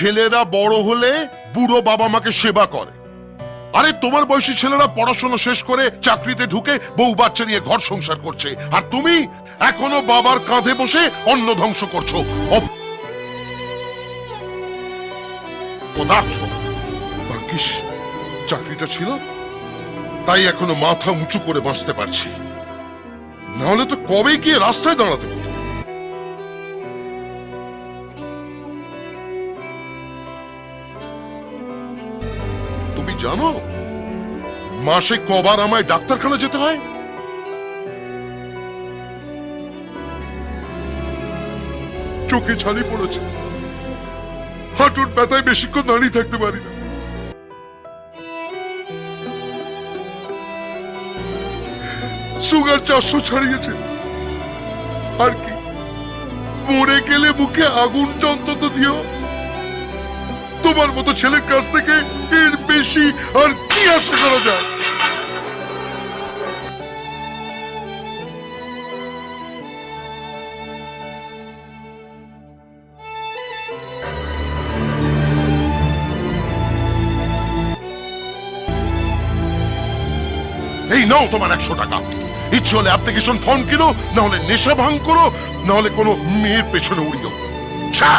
ছেলেরা বড় হলে বুড়ো বাবা মাকে সেবা করে। আরে, তোমার বয়সী ছেলেরা পড়াশোনা শেষ করে চাকরিতে ঢুকে বউ বাচ্চা নিয়ে ঘর সংসার করছে। আর তুমি এখনও বাবার কাঁধে বসে অন্ন ধ্বংস করছ। চাকরিটা ছিল, তাই এখনও মাথা উঁচু করে বাঁচতে পারছি। নাহলে তো কবে গিয়ে রাস্তায় দাঁড়াতে হতো? তুমি জানো? মাসে কবার আমায় ডাক্তারখানা যেতে হয়? চোখে ছানি পড়েছে। হাঁটুর ব্যথায় বেশিক্ষণ দাঁড়িয়ে থাকতে পারি না। সুগার চারশো ছাড়িয়েছে। আর কি? মরে গেলে মুখে আগুনটা অন্তত দিও। তোমার মতো ছেলের কাছ থেকে এর বেশি আর কি আশা করা যায়? এই নাও তোমার একশো টাকা। ইচ্ছে হলে অ্যাপ্লিকেশন ফর্ম কিনো না হলে নেশা ভাঙ করো না হলে কোনো মেয়ের পেছনে উড়িও। ছা